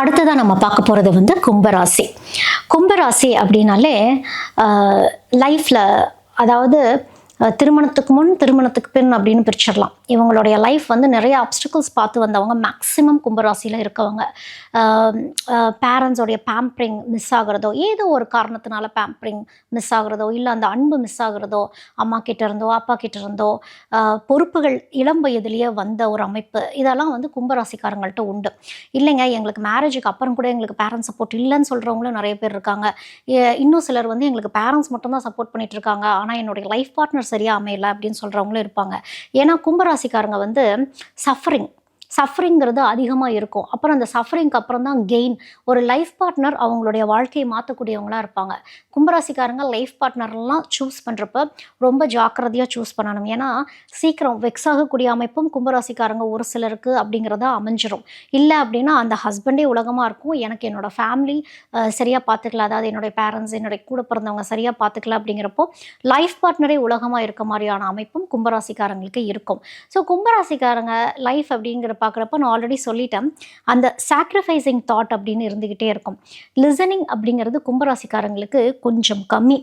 அடுத்ததாக நம்ம பார்க்க போகிறது வந்து கும்பராசி. கும்பராசி அப்படின்னாலே லைஃப்பில் அதாவது திருமணத்துக்கு முன் திருமணத்துக்கு பின் அப்படின்னு பிரிச்சிடலாம். இவங்களுடைய லைஃப் வந்து நிறைய அப்டிக்கல்ஸ் பார்த்து வந்தவங்க மேக்ஸிமம் கும்பராசியில் இருக்கவங்க. பேரண்ட்ஸோடைய பேம்பரிங் மிஸ் ஆகிறதோ ஏதோ ஒரு காரணத்தினால பேம்பரிங் மிஸ் ஆகிறதோ இல்லை அந்த அன்பு மிஸ் ஆகுறதோ அம்மா கிட்ட இருந்தோ அப்பா கிட்ட இருந்தோ பொறுப்புகள் இளம் வயதிலேயே வந்த ஒரு அமைப்பு இதெல்லாம் வந்து கும்பராசிக்காரங்கள்ட்ட உண்டு. இல்லைங்க எங்களுக்கு மேரேஜுக்கு அப்புறம் கூட எங்களுக்கு பேரண்ட்ஸ் சப்போர்ட் இல்லைன்னு சொல்கிறவங்களும் நிறைய பேர் இருக்காங்க. இன்னும் சிலர் வந்து எங்களுக்கு பேரண்ட்ஸ் மட்டும்தான் சப்போர்ட் பண்ணிட்டு இருக்காங்க. ஆனால் என்னுடைய லைஃப் பார்ட்னர் சரியாக அமையல அப்படின்னு சொல்கிறவங்களும் இருப்பாங்க. ஏன்னா ராசிக்காரங்க வந்து சஃபரிங் சஃபரிங்கிறது அதிகமாக இருக்கும். அப்புறம் அந்த சஃபரிங்க்கு அப்புறம் தான் கெயின் ஒரு லைஃப் பார்ட்னர் அவங்களுடைய வாழ்க்கையை மாற்றக்கூடியவங்களா இருப்பாங்க. கும்பராசிக்காரங்க லைஃப் பார்ட்னர்லாம் சூஸ் பண்ணுறப்ப ரொம்ப ஜாக்கிரதையாக சூஸ் பண்ணணும். ஏன்னா சீக்கிரம் வெக்ஸ் ஆகக்கூடிய அமைப்பும் கும்பராசிக்காரங்க ஒரு சிலருக்கு அப்படிங்கிறத அமைஞ்சிரும். இல்லை அப்படின்னா அந்த ஹஸ்பண்டே உலகமாக இருக்கும். எனக்கு என்னோட ஃபேமிலி சரியாக பார்த்துக்கல அதாவது என்னுடைய பேரண்ட்ஸ் என்னுடைய கூட பிறந்தவங்க சரியாக பார்த்துக்கல அப்படிங்கிறப்போ லைஃப் பார்ட்னரே உலகமாக இருக்க மாதிரியான அமைப்பும் கும்பராசிக்காரங்களுக்கு இருக்கும். ஸோ கும்பராசிக்காரங்க லைஃப் அப்படிங்கிற பார்க்குறப்ப நான் ஆல்ரெடி சொல்லிட்டேன். அந்த சாக்ரிஃபைசிங் தாட் அப்படின்னு இருந்துக்கிட்டே இருக்கும். லிசனிங் அப்படிங்கிறது கும்பராசிக்காரங்களுக்கு கொஞ்சம் கம்மி.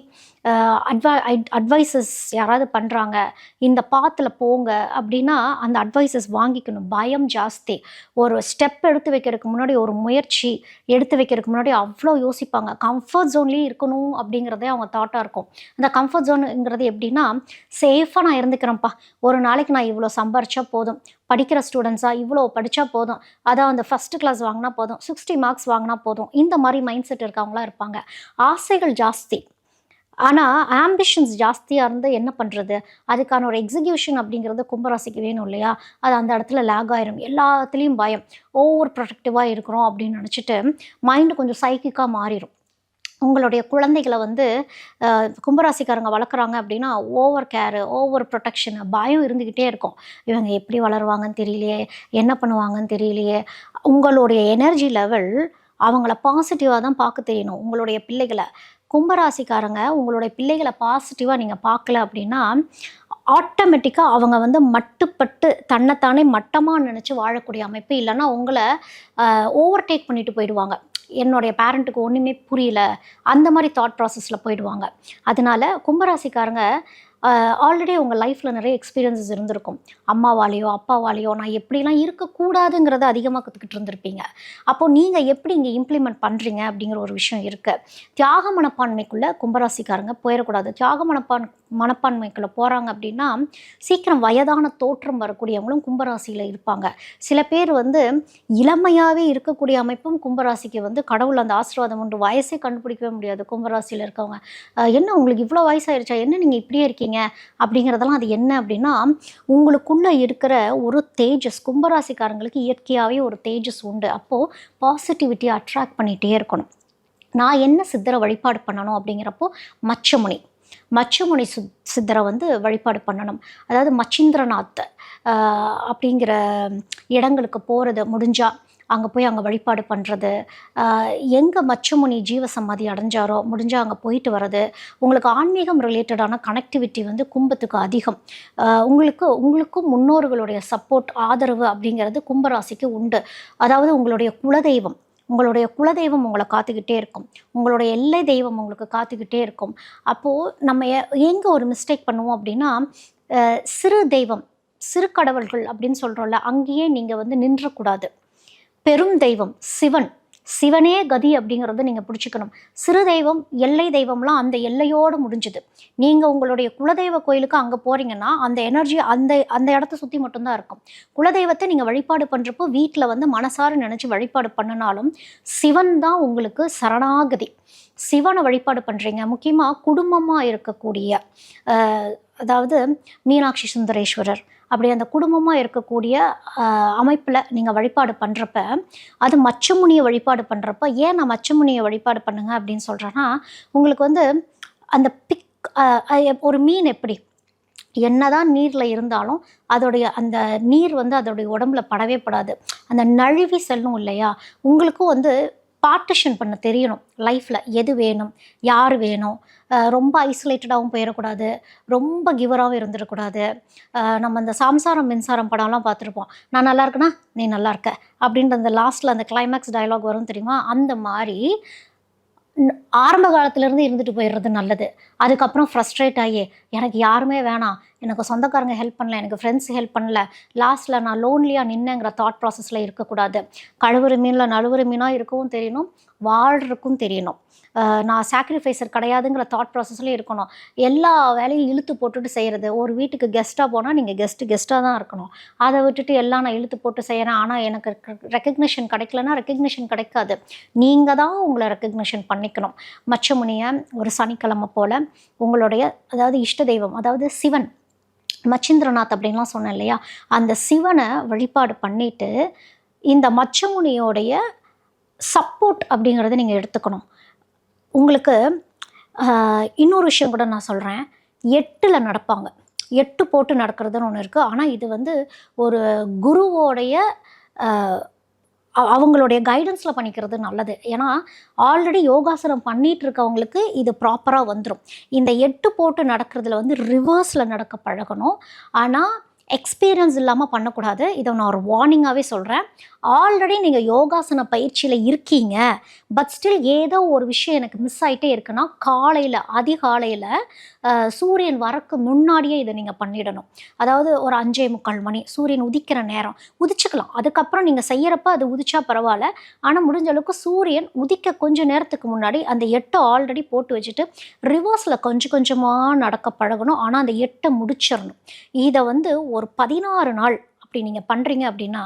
அட்வை அட்வைசஸ் யாராவது பண்ணுறாங்க இந்த பாத்தில் போங்க அப்படின்னா அந்த அட்வைசஸ் வாங்கிக்கணும். பயம் ஜாஸ்தி. ஒரு ஸ்டெப் எடுத்து வைக்கிறதுக்கு முன்னாடி ஒரு முயற்சி எடுத்து வைக்கிறதுக்கு முன்னாடி அவ்வளோ யோசிப்பாங்க. கம்ஃபர்ட் ஜோன்லேயே இருக்கணும் அப்படிங்கிறதே அவங்க தாட்டாக இருக்கும். அந்த கம்ஃபர்ட் ஜோனுங்கிறது எப்படின்னா சேஃபாக நான் இருந்துக்கிறேன்ப்பா. ஒரு நாளைக்கு நான் இவ்வளோ சம்பாரிச்சா போதும். படிக்கிற ஸ்டூடெண்ட்ஸாக இவ்வளோ படித்தா போதும். அதான் அந்த ஃபஸ்ட்டு கிளாஸ் வாங்கினா போதும். சிக்ஸ்டி மார்க்ஸ் வாங்கினா போதும். இந்த மாதிரி மைண்ட் செட் இருக்கவங்களாம் இருப்பாங்க. ஆசைகள் ஜாஸ்தி. ஆனால் ஆம்பிஷன்ஸ் ஜாஸ்தியாக இருந்து என்ன பண்ணுறது அதுக்கான ஒரு எக்ஸிக்யூஷன் அப்படிங்கிறது கும்பராசிக்கு வேணும் இல்லையா? அது அந்த இடத்துல லேக் ஆயிரும். எல்லாத்துலேயும் பயம். ஓவர் ப்ரொடக்டிவாக இருக்கிறோம் அப்படின்னு நினச்சிட்டு மைண்டு கொஞ்சம் சைக்கிக்காக மாறிடும் உங்களுடைய குழந்தைகளை வந்து கும்பராசிக்காரங்க வளர்க்குறாங்க அப்படின்னா ஓவர் கேரு ஓவர் ப்ரொடெக்ஷன் பயம் இருந்துக்கிட்டே இருக்கும். இவங்க எப்படி வளருவாங்கன்னு தெரியலையே என்ன பண்ணுவாங்கன்னு தெரியலையே. உங்களுடைய எனர்ஜி லெவல் அவங்கள பாசிட்டிவாக தான் பார்க்க தெரியணும். உங்களுடைய பிள்ளைகளை. கும்பராசிக்காரங்க உங்களுடைய பிள்ளைகளை பாசிட்டிவாக நீங்கள் பார்க்கல அப்படின்னா ஆட்டோமேட்டிக்காக அவங்க வந்து மட்டுப்பட்டு தன்னைத்தானே மட்டமாக நினச்சி வாழக்கூடிய அமைப்பு இல்லைன்னா உங்களை ஓவர்டேக் பண்ணிட்டு போயிடுவாங்க. என்னுடைய பேரண்ட்டுக்கு ஒன்றுமே புரியல. அந்த மாதிரி தாட் ப்ராசஸில் போயிடுவாங்க. அதனால கும்பராசிக்காரங்க ஆல்ரெடி உங்கள் லைஃப்பில் நிறைய எக்ஸ்பீரியன்ஸஸ் இருந்திருக்கும். அம்மாவாலேயோ அப்பாவாலேயோ நான் எப்படிலாம் இருக்கக்கூடாதுங்கிறத அதிகமாக கற்றுக்கிட்டு இருந்திருப்பீங்க. அப்போது நீங்கள் எப்படி இங்கே இம்ப்ளிமெண்ட் பண்ணுறீங்க அப்படிங்கிற ஒரு விஷயம் இருக்குது தியாக மனப்பான்மைக்குள்ளே கும்பராசிக்காரங்க போயிடக்கூடாது. தியாக மனப்பான் மனப்பான்மைக்குள்ளே போகிறாங்க அப்படின்னா சீக்கிரம் வயதான தோற்றம் வரக்கூடியவங்களும் கும்பராசியில் இருப்பாங்க. சில பேர் வந்து இளமையாகவே இருக்கக்கூடிய அமைப்பும் கும்பராசிக்கு வந்து கடவுள் அந்த ஆசீர்வாதம் உண்டு. வயசே கண்டுபிடிக்கவே முடியாது கும்பராசியில் இருக்கவங்க. என்ன உங்களுக்கு இவ்வளோ வயசாயிருச்சா? என்ன நீங்கள் இப்படியே இருக்கீங்க? அப்படிங்கிறதெல்லாம் அது என்ன அப்படின்னா உங்களுக்குள்ளே இருக்கிற ஒரு தேஜஸ் கும்பராசிக்காரங்களுக்கு இயற்கையாகவே ஒரு தேஜஸ் உண்டு. அப்போது பாசிட்டிவிட்டியை அட்ராக்ட் பண்ணிகிட்டே இருக்கணும். நான் என்ன சித்தரை வழிபாடு பண்ணணும் அப்படிங்கிறப்போ மச்சமுனி. மச்சமுனி சு சித்தரை வந்து வழிபாடு பண்ணணும். அதாவது மச்சிந்திரநாத் ஆஹ், அப்படிங்கிற இடங்களுக்கு போகிறது முடிஞ்சா அங்கே போய் அங்கே வழிபாடு பண்ணுறது எங்கே மச்சமுனி ஜீவசமாதி அடைஞ்சாரோ முடிஞ்சால் அங்கே போயிட்டு வர்றது உங்களுக்கு ஆன்மீகம் ரிலேட்டடான கனெக்டிவிட்டி வந்து கும்பத்துக்கு அதிகம். உங்களுக்கு உங்களுக்கும் முன்னோர்களுடைய சப்போர்ட் ஆதரவு அப்படிங்கிறது கும்பராசிக்கு உண்டு. அதாவது உங்களுடைய குலதெய்வம் உங்களுடைய குலதெய்வம் உங்களை காத்துக்கிட்டே இருக்கும். உங்களுடைய எல்லை தெய்வம் உங்களுக்கு காத்துக்கிட்டே இருக்கும். அப்போது நம்ம எங்கே ஒரு மிஸ்டேக் பண்ணுவோம் அப்படின்னா சிறு தெய்வம் சிறு கடவுள்கள் அப்படின்னு சொல்கிறோம்ல அங்கேயே நீங்கள் வந்து நின்றக்கூடாது. பெரும் தெய்வம் சிவன். சிவனே கதி அப்படிங்கிறத நீங்கள் பிடிச்சிக்கணும். சிறு தெய்வம் எல்லை தெய்வம்லாம் அந்த எல்லையோடு முடிஞ்சுது. நீங்கள் உங்களுடைய குலதெய்வ கோயிலுக்கு அங்கே போகிறீங்கன்னா அந்த எனர்ஜி அந்த அந்த இடத்த சுற்றி மட்டும்தான் இருக்கும். குலதெய்வத்தை நீங்கள் வழிபாடு பண்ணுறப்போ வீட்டில் வந்து மனசார நினச்சி வழிபாடு பண்ணினாலும் சிவன் தான் உங்களுக்கு சரணாகதி. சிவனை வழிபாடு பண்ணுறீங்க முக்கியமாக குடும்பமாக இருக்கக்கூடிய அதாவது மீனாட்சி சுந்தரேஸ்வரர் அப்படி அந்த குடும்பமாக இருக்கக்கூடிய அமைப்பில் நீங்கள் வழிபாடு பண்ணுறப்ப அது மச்சமுனியை வழிபாடு பண்ணுறப்ப ஏன் நான் மச்சமுனியை வழிபாடு பண்ணுங்க அப்படின்னு சொல்கிறேன்னா உங்களுக்கு வந்து அந்த பிக் ஒரு மீன் எப்படி? என்னதான் நீரில் இருந்தாலும் அதோடைய அந்த நீர் வந்து அதோடைய உடம்புல படவே படாது. அந்த நழுவி செல்லும் இல்லையா? உங்களுக்கும் வந்து பார்ட்டிஷன் பண்ண தெரியணும். லைஃப்பில் எது வேணும் யார் வேணும் ரொம்ப ஐசோலேட்டடாகவும் போயிடக்கூடாது ரொம்ப கிவராகவும் இருந்துடக்கூடாது. நம்ம அந்த சாம்சாரம் மின்சாரம் படம்லாம் பார்த்துருப்போம். நான் நல்லா இருக்கேனா? நீ நல்லா இருக்க. அப்படின்ற அந்த லாஸ்ட்டில் அந்த கிளைமேக்ஸ் டயலாக் வரும் தெரியுமா? அந்த மாதிரி ஆரம்ப காலத்துலேருந்து இருந்துட்டு போயிடுறது நல்லது. அதுக்கப்புறம் ஃப்ரஸ்ட்ரேட் ஆகி எனக்கு யாருமே வேணாம். எனக்கு சொந்தக்காரங்க ஹெல்ப் பண்ணல எனக்கு ஃப்ரெண்ட்ஸ் ஹெல்ப் பண்ணல. லாஸ்ட்டில் நான் லோன்லியாக நின்னேங்கிற தாட் ப்ராசஸில் இருக்கக்கூடாது. கழுவுற மீனில் நழுவுற மீனாக இருக்கவும் தெரியணும் வாழ்றதுக்கும் தெரியணும். நான் சாக்ரிஃபைசர் கிடையாதுங்கிற தாட் ப்ராசஸ்லேயும் இருக்கணும். எல்லா வேலையும் இழுத்து போட்டுட்டு செய்கிறது ஒரு வீட்டுக்கு கெஸ்ட்டாக போனால் நீங்கள் கெஸ்ட்டு கெஸ்ட்டாக தான் இருக்கணும். அதை விட்டுட்டு எல்லாம் நான் இழுத்து போட்டு செய்கிறேன் ஆனால் எனக்கு ரெக்கக்னிஷன் கிடைக்கலன்னா ரெக்கக்னிஷன் கிடைக்காது. நீங்கள் தான் உங்களை ரெக்கக்னிஷன் பண்ணிக்கணும். மச்சமுனியை ஒரு சனிக்கிழமை போல் உங்களுடைய அதாவது இஷ்ட தெய்வம் அதாவது சிவன் மச்சிந்திரநாத் அப்படின்லாம் சொன்னேன் இல்லையா? அந்த சிவனை வழிபாடு பண்ணிட்டு இந்த மச்சமுனியோடைய சப்போர்ட் அப்படிங்கிறத நீங்கள் எடுத்துக்கணும். உங்களுக்கு இன்னொரு விஷயம் கூட நான் சொல்கிறேன் எட்டில் நடப்பாங்க. எட்டு போட்டு நடக்கிறதுன்னு ஒன்று இருக்குது ஆனால் இது வந்து ஒரு குருவோடைய அவங்களுடைய கைடன்ஸில் பண்ணிக்கிறது நல்லது. ஏன்னா ஆல்ரெடி யோகாசனம் பண்ணிட்டு இருக்கவங்களுக்கு இது ப்ராப்பராக வந்துடும் இந்த எட்டு போட்டு நடக்கிறதுல வந்து ரிவர்ஸில் நடக்க பழகணும். ஆனால் எக்ஸ்பீரியன்ஸ் இல்லாமல் பண்ணக்கூடாது. இதை நான் ஒரு வார்னிங்காகவே சொல்கிறேன் ஆல்ரெடி நீங்கள் யோகாசன பயிற்சியில் இருக்கீங்க. பட் ஸ்டில் ஏதோ ஒரு விஷயம் எனக்கு மிஸ் ஆகிட்டே இருக்குன்னா காலையில் அதிகாலையில் சூரியன் வரக்கு முன்னாடியே இதை நீங்கள் பண்ணிடணும். அதாவது ஒரு அஞ்சே முக்கால் மணி சூரியன் உதிக்கிற நேரம். உதிச்சுக்கலாம். அதுக்கப்புறம் நீங்கள் செய்கிறப்ப அது உதிச்சா பரவாயில்ல. ஆனால் முடிஞ்ச அளவுக்கு சூரியன் உதிக்க கொஞ்ச நேரத்துக்கு முன்னாடி அந்த எட்டை ஆல்ரெடி போட்டு வச்சுட்டு ரிவர்ஸில் கொஞ்சம் கொஞ்சமாக நடக்க பழகணும். ஆனால் அந்த எட்டை முடிச்சிடணும். இதை வந்து ஒரு பதினாறு நாள் அப்படி நீங்கள் பண்ணுறீங்க அப்படின்னா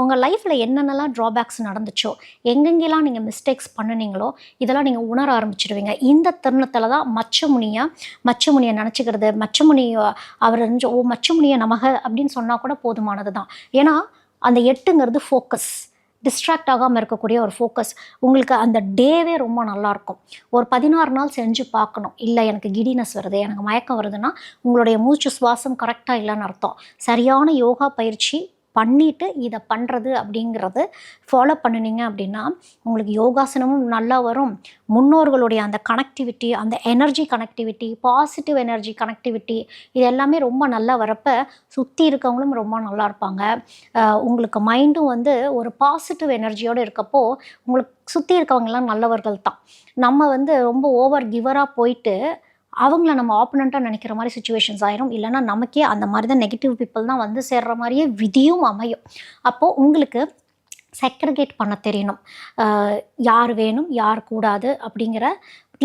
உங்கள் லைஃப்பில் என்னென்னலாம் ட்ராபேக்ஸ் நடந்துச்சோ எங்கெங்கெல்லாம் நீங்கள் மிஸ்டேக்ஸ் பண்ணுனீங்களோ இதெல்லாம் நீங்கள் உணர ஆரம்பிச்சிடுவீங்க. இந்த தருணத்தில் தான் மச்சமுனியாக மச்சமுனியை நினச்சிக்கிறது மச்சமுனியை அவர் ஓ மச்சமுனியை நமக அப்படின்னு சொன்னால் கூட போதுமானது தான் ஏன்னா அந்த எட்டுங்கிறது ஃபோக்கஸ் டிஸ்ட்ராக்ட் ஆகாமல் இருக்கக்கூடிய ஒரு ஃபோக்கஸ் உங்களுக்கு அந்த டேவே ரொம்ப நல்லாயிருக்கும் ஒரு பதினாறு நாள் செஞ்சு பார்க்கணும். இல்லை எனக்கு கிடினஸ் வருது எனக்கு மயக்கம் வருதுன்னா உங்களுடைய மூச்சு சுவாசம் கரெக்டாக இல்லைன்னு அர்த்தம். சரியான யோகா பயிற்சி பண்ணிவிட்டு இதை பண்ணுறது அப்படிங்கிறது ஃபாலோ பண்ணினீங்க அப்படின்னா உங்களுக்கு யோகாசனமும் நல்லா வரும். முன்னோர்களுடைய அந்த கனெக்டிவிட்டி அந்த energy connectivity positive energy connectivity இது எல்லாமே ரொம்ப நல்லா வரப்போ சுற்றி இருக்கவங்களும் ரொம்ப நல்லா இருப்பாங்க. உங்களுக்கு மைண்டும் வந்து ஒரு பாசிட்டிவ் எனர்ஜியோடு இருக்கப்போ உங்களுக்கு சுற்றி இருக்கவங்கெல்லாம் நல்லவர்கள் தான். நம்ம வந்து ரொம்ப ஓவர் கிவராக போயிட்டு அவங்கள நம்ம ஆப்போனண்ட்டாக நினைக்கிற மாதிரி சுச்சுவேஷன்ஸ் ஆயிரும். இல்லைன்னா நமக்கே அந்த மாதிரி தான் நெகட்டிவ் பீப்புள் தான் வந்து சேர்ற மாதிரியே விதியும் அமையும். அப்போது உங்களுக்கு செக்ரிகேட் பண்ண தெரியணும். யார் வேணும் யார் கூடாது அப்படிங்கிற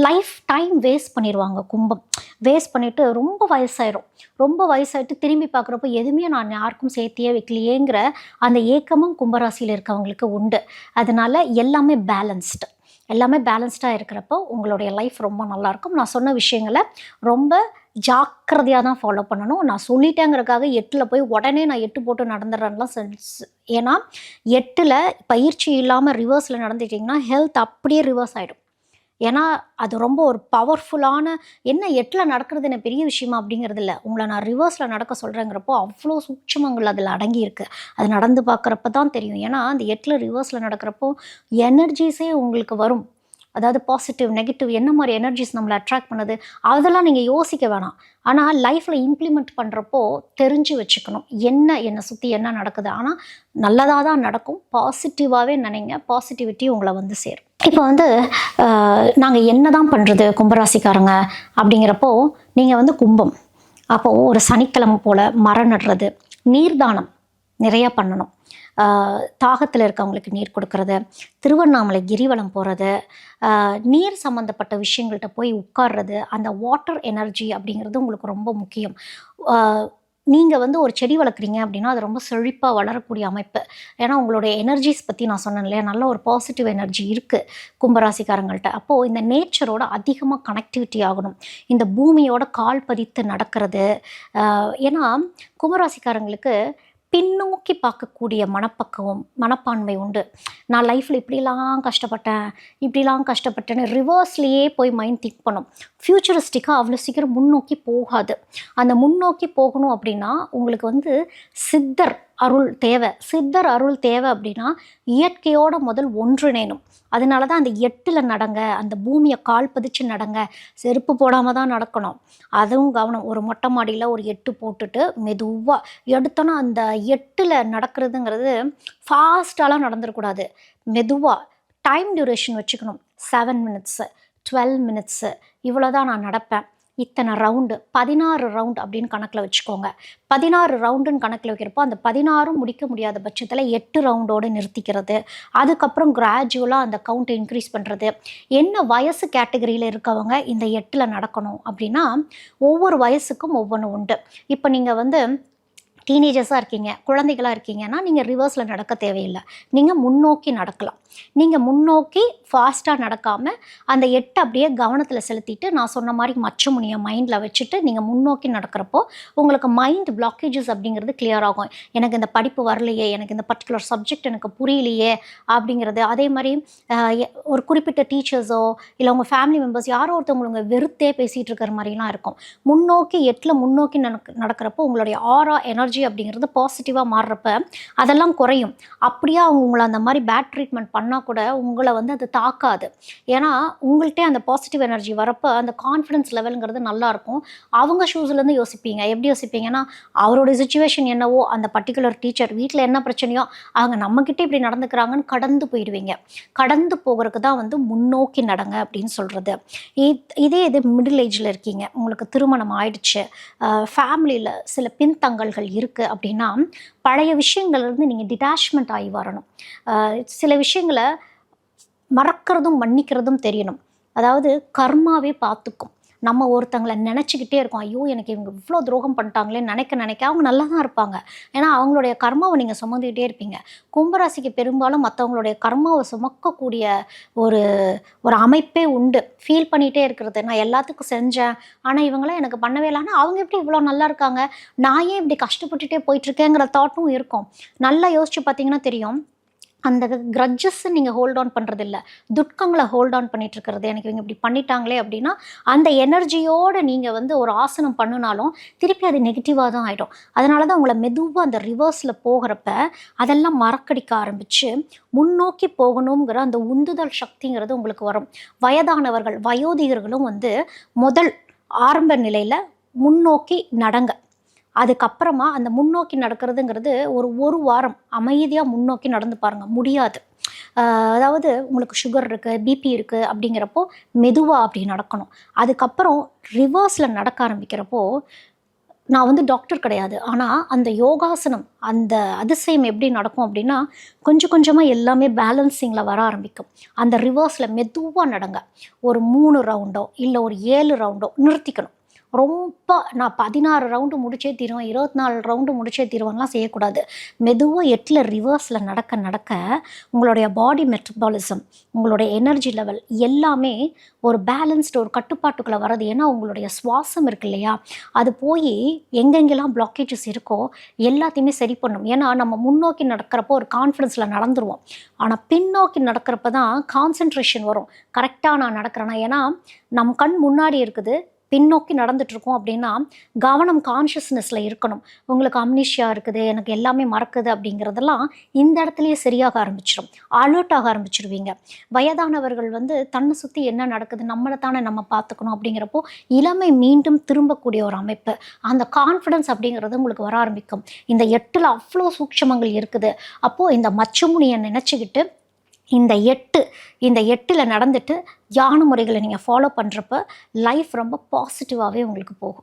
லைஃப் டைம் வேஸ்ட் பண்ணிடுவாங்க கும்பம். வேஸ்ட் பண்ணிவிட்டு ரொம்ப வயசாயிரும். ரொம்ப வயசாயிட்டு திரும்பி பார்க்குறப்போ எதுவுமே நான் யாருக்கும் சேர்த்தியே வைக்கலையேங்கிற அந்த ஏக்கமும் கும்பராசியில் இருக்கவங்களுக்கு உண்டு. அதனால எல்லாமே பேலன்ஸ்டு எல்லாமே பேலன்ஸ்டாக இருக்கிறப்போ உங்களுடைய லைஃப் ரொம்ப நல்லாயிருக்கும் நான் சொன்ன விஷயங்களை ரொம்ப ஜாக்கிரதையாக தான் ஃபாலோ பண்ணணும். நான் சொல்லிட்டேங்கிறக்காக எட்டில் போய் உடனே நான் எட்டு போட்டு நடந்துடுறேன்லாம் சென்ஸ் ஏன்னா எட்டில் பயிற்சி இல்லாமல் ரிவர்ஸில் நடந்துட்டிங்கன்னா ஹெல்த் அப்படியே ரிவர்ஸ் ஆகிடும் ஏன்னா அது ரொம்ப ஒரு பவர்ஃபுல்லான என்ன எட்டில் நடக்கிறது என்ன பெரிய விஷயமா அப்படிங்கிறது இல்லை. உங்களை நான் ரிவர்ஸில் நடக்க சொல்கிறேங்கிறப்போ அவ்வளோ சூட்சமங்கள் அதில் அடங்கியிருக்கு. அது நடந்து பார்க்குறப்ப தான் தெரியும். ஏன்னா அந்த எட்டில் ரிவர்ஸில் நடக்கிறப்போ எனர்ஜிஸே உங்களுக்கு வரும். அதாவது பாசிட்டிவ் நெகட்டிவ் என்ன மாதிரி எனர்ஜிஸ் நம்மளை அட்ராக்ட் பண்ணுது அதெல்லாம் நீங்கள் யோசிக்க வேணாம். ஆனால் லைஃப்பில் இம்ப்ளிமெண்ட் பண்ணுறப்போ தெரிஞ்சு வச்சுக்கணும். என்ன என்னை சுற்றி என்ன நடக்குது? ஆனால் நல்லதாக தான் நடக்கும். பாசிட்டிவாகவே நினைங்க. பாசிட்டிவிட்டி உங்களை வந்து சேரும். இப்போ வந்து நாங்கள் என்ன தான் பண்ணுறது கும்பராசிக்காரங்க அப்படிங்கிறப்போ நீங்கள் வந்து கும்பம். அப்போது ஒரு சனிக்கிழமை போல் மரம் நடுறது நீர்தானம் நிறையா பண்ணணும். தாகத்தில் இருக்கவங்களுக்கு நீர் கொடுக்கறது திருவண்ணாமலை கிரிவலம் போகிறது நீர் சம்மந்தப்பட்ட விஷயங்கள்கிட்ட போய் உட்கார்றது அந்த வாட்டர் எனர்ஜி அப்படிங்கிறது உங்களுக்கு ரொம்ப முக்கியம். நீங்கள் வந்து ஒரு செடி வளர்க்குறீங்க அப்படின்னா அது ரொம்ப செழிப்பாக வளரக்கூடிய அமைப்பு. ஏன்னா உங்களுடைய எனர்ஜிஸ் பற்றி நான் சொன்னேன் இல்லையா? நல்ல ஒரு பாசிட்டிவ் எனர்ஜி இருக்குது கும்பராசிக்காரங்கள்ட்ட. அப்போது இந்த நேச்சரோட அதிகமாக கனெக்டிவிட்டி ஆகணும். இந்த பூமியோட கால் பதித்து நடக்கிறது ஏன்னா கும்பராசிக்காரங்களுக்கு பின்னோக்கி பார்க்கக்கூடிய மனப்பக்குவம் மனப்பான்மை உண்டு. நான் லைஃப்பில் இப்படிலாம் கஷ்டப்பட்டேன் இப்படிலாம் கஷ்டப்பட்டேன்னு ரிவர்ஸ்லேயே போய் மைண்ட் திங்க் பண்ணும். ஃப்யூச்சரிஸ்டிக்காக அவ்வளோ சீக்கிரம் முன்னோக்கி போகாது. அந்த முன்னோக்கி போகணும் அப்படின்னா உங்களுக்கு வந்து சித்தர் அருள் தேவை. சித்தர் அருள் தேவை அப்படின்னா இயற்கையோட முதல் ஒன்றிணைணும் அதனால தான் அந்த எட்டில் நடங்க அந்த பூமியை கால் பதிச்சு நடங்க செருப்பு போடாமல் தான் நடக்கணும். அதுவும் கவனம். ஒரு மொட்டை மாடியில் ஒரு எட்டு போட்டுட்டு மெதுவாக எடுத்தோன்னா அந்த எட்டில் நடக்கிறதுங்கிறது ஃபாஸ்ட்டாலாம் நடந்துடக்கூடாது மெதுவாக டைம் டியூரேஷன் வச்சுக்கணும். செவன் மினிட்ஸு டுவெல் மினிட்ஸு இவ்வளோ தான் நான் நடப்பேன். இத்தனை ரவுண்டு பதினாறு ரவுண்ட் அப்படின்னு கணக்கில் வச்சுக்கோங்க. பதினாறு ரவுண்டுன்னு கணக்கில் வைக்கிறப்போ அந்த பதினாறும் முடிக்க முடியாத பட்சத்தில் எட்டு ரவுண்டோடு நிறுத்திக்கிறது. அதுக்கப்புறம் கிராஜுவலாக அந்த கவுண்ட்டை இன்க்ரீஸ் பண்ணுறது என்ன வயசு கேட்டகரியில் இருக்கவங்க இந்த எட்டில் நடக்கணும் அப்படின்னா ஒவ்வொரு வயசுக்கும் ஒவ்வொன்று உண்டு. இப்போ நீங்கள் வந்து டீனேஜர்ஸாக இருக்கீங்க குழந்தைகளாக இருக்கீங்கன்னா நீங்கள் ரிவர்ஸில் நடக்க தேவையில்லை. நீங்கள் முன்னோக்கி நடக்கலாம். நீங்கள் முன்னோக்கி ஃபாஸ்ட்டாக நடக்காமல் அந்த எட்டை அப்படியே கவனத்தில் செலுத்திட்டு நான் சொன்ன மாதிரி மச்ச முனியை மைண்டில் வச்சுட்டு நீங்கள் முன்னோக்கி நடக்கிறப்போ உங்களுக்கு மைண்ட் பிளாக்கேஜஸ் அப்படிங்கிறது கிளியர் ஆகும். எனக்கு இந்த படிப்பு வரலையே எனக்கு இந்த பர்டிகுலர் சப்ஜெக்ட் எனக்கு புரியலையே அப்படிங்கிறது. அதே மாதிரி ஒரு குறிப்பிட்ட டீச்சர்ஸோ இல்லை உங்கள் ஃபேமிலி மெம்பர்ஸ் யாரோ ஒருத்தவங்க வெறுத்தே பேசிகிட்டு இருக்கிற மாதிரிலாம் இருக்கும். முன்னோக்கி எட்டில் முன்னோக்கி நடக்க நடக்கிறப்போ உங்களுடைய ஆரா எனர்ஜி அப்படிங்கிறது பாசிட்டிவாக மாறுறப்ப அதெல்லாம் குறையும். அப்படியே அவங்க உங்களை அந்த மாதிரி பேட் ட்ரீட்மெண்ட் பண்ணால் கூட உங்களை வந்து அது தாக்காது. ஏன்னா உங்கள்கிட்ட அந்த பாசிட்டிவ் எனர்ஜி வரப்போ அந்த கான்ஃபிடன்ஸ் லெவலுங்கிறது நல்லாயிருக்கும் அவங்க ஷூஸ்லேருந்து யோசிப்பீங்க. எப்படி யோசிப்பீங்கன்னா அவருடைய சுச்சுவேஷன் என்னவோ அந்த பர்டிகுலர் டீச்சர் வீட்டில் என்ன பிரச்சனையோ அவங்க நம்மக்கிட்ட இப்படி நடந்துக்கிறாங்கன்னு கடந்து போயிடுவீங்க. கடந்து போகிறதுக்கு தான் வந்து முன்னோக்கி நடங்க அப்படின்னு சொல்கிறது இதே இது மிடில் ஏஜில் இருக்கீங்க. உங்களுக்கு திருமணம் ஆயிடுச்சு. ஃபேமிலியில் சில பின்தங்கல்கள் இருக்குது அப்படின்னா பழைய விஷயங்கள்லேருந்து நீங்கள் டிட்டாச்மெண்ட் ஆகி வரணும். சில விஷயங்களை மறக்கிறதும் மன்னிக்கிறதும் தெரியணும். அதாவது கர்மாவே பார்த்துக்கும். நம்ம ஒருத்தங்களை நினச்சிக்கிட்டே இருக்கோம். ஐயோ எனக்கு இவங்க இவ்வளோ துரோகம் பண்ணிட்டாங்களே நினைக்க நினைக்க அவங்க நல்லா தான் இருப்பாங்க. ஏன்னா அவங்களுடைய கர்மாவை நீங்கள் சுமந்துக்கிட்டே இருப்பீங்க. கும்பராசிக்கு பெரும்பாலும் மற்றவங்களுடைய கர்மாவை சுமக்கக்கூடிய ஒரு ஒரு அமைப்பே உண்டு. ஃபீல் பண்ணிகிட்டே இருக்கிறது. நான் எல்லாத்துக்கும் செஞ்சேன். ஆனால் இவங்களாம் எனக்கு பண்ணவே இல்லைன்னா அவங்க எப்படி இவ்வளோ நல்லா இருக்காங்க? நான் ஏன் இப்படி கஷ்டப்பட்டுட்டே போயிட்டுருக்கேங்கிற தாட்டும் இருக்கும். நல்லா யோசிச்சு பார்த்தீங்கன்னா தெரியும். அந்த க்ரட்ஜஸ்ஸை நீங்கள் ஹோல்ட் ஆன் பண்ணுறதில்ல துட்கங்களை ஹோல்ட் ஆன் பண்ணிட்டு இருக்கிறது எனக்கு இவங்க இப்படி பண்ணிட்டாங்களே அப்படின்னா அந்த எனர்ஜியோடு நீங்கள் வந்து ஒரு ஆசனம் பண்ணினாலும் திருப்பி அது நெகட்டிவாக தான் ஆகிடும் அதனால தான் உங்களை மெதுவாக அந்த ரிவர்ஸில் போகிறப்ப அதெல்லாம் மறக்கடிக்க ஆரம்பித்து முன்னோக்கி போகணுங்கிற அந்த உந்துதல் சக்திங்கிறது உங்களுக்கு வரும். வயதானவர்கள் வயோதிகர்களும் வந்து முதல் ஆரம்ப நிலையில் முன்னோக்கி நடங்க. அதுக்கப்புறமா அந்த முன்னோக்கி நடக்கிறதுங்கிறது ஒரு ஒரு வாரம் அமைதியாக முன்னோக்கி நடந்து பாருங்கள் முடியாது. அதாவது உங்களுக்கு சுகர் இருக்குது பிபி இருக்குது அப்படிங்கிறப்போ மெதுவாக அப்படி நடக்கணும். அதுக்கப்புறம் ரிவர்ஸில் நடக்க ஆரம்பிக்கிறப்போ நான் வந்து டாக்டர் கிடையாது. ஆனால் அந்த யோகாசனம் அந்த அதிசயம் எப்படி நடக்கும் அப்படின்னா கொஞ்சம் கொஞ்சமாக எல்லாமே பேலன்சிங்கில் வர ஆரம்பிக்கும். அந்த ரிவர்ஸில் மெதுவாக நடங்க. ஒரு மூணு ரவுண்டோ இல்லை ஒரு ஏழு ரவுண்டோ நிறுத்திக்கணும். ரொம்ப நான் பதினாறு ரவுண்டு முடிச்சே தீருவேன். இருபத்தி நாலு ரவுண்டு முடிச்சே தீருவேன்லாம் செய்யக்கூடாது. மெதுவாக எட்டில் ரிவர்ஸில் நடக்க நடக்க உங்களுடைய பாடி மெட்டபாலிசம் உங்களுடைய எனர்ஜி லெவல் எல்லாமே ஒரு பேலன்ஸ்டு ஒரு கட்டுப்பாட்டுக்குள்ளே வர்றது. ஏன்னா உங்களுடைய சுவாசம் இருக்கு இல்லையா? அது போய் எங்கெங்கெல்லாம் பிளாக்கேஜஸ் இருக்கோ எல்லாத்தையுமே சரி பண்ணும். ஏன்னா நம்ம முன்னோக்கி நடக்கிறப்போ ஒரு கான்ஃபிடென்ஸில் நடந்துருவோம். ஆனால் பின்னோக்கி நடக்கிறப்ப தான் கான்சென்ட்ரேஷன் வரும். கரெக்டாக நான் நடக்கிறேன்னா ஏன்னா நம் கண் முன்னாடி இருக்குது. பின்னோக்கி நடந்துட்டு இருக்கோம் அப்படின்னா கவனம் கான்ஷியஸ்னஸில் இருக்கணும். உங்களுக்கு அம்னிஷியா இருக்குது எனக்கு எல்லாமே மறக்குது அப்படிங்கிறதெல்லாம் இந்த இடத்துலயே சரியாக ஆரம்பிச்சிடும் அலர்ட் ஆக ஆரம்பிச்சிருவீங்க. வயதானவர்கள் வந்து தன்னை சுற்றி என்ன நடக்குது நம்மளை தானே நம்ம பார்த்துக்கணும் அப்படிங்கிறப்போ இளமை மீண்டும் திரும்பக்கூடிய ஒரு அமைப்பு. அந்த கான்ஃபிடன்ஸ் அப்படிங்கிறது உங்களுக்கு வர ஆரம்பிக்கும். இந்த எட்டில் அவ்வளோ சூட்சமங்கள் இருக்குது. அப்போது இந்த மச்சமுனியை நினச்சிக்கிட்டு இந்த எட்டு இந்த எட்டில் நடந்துட்டு தியான முறைகளை நீங்கள் ஃபாலோ பண்ணுறப்ப லைஃப் ரொம்ப பாசிட்டிவாகவே உங்களுக்கு போகும்.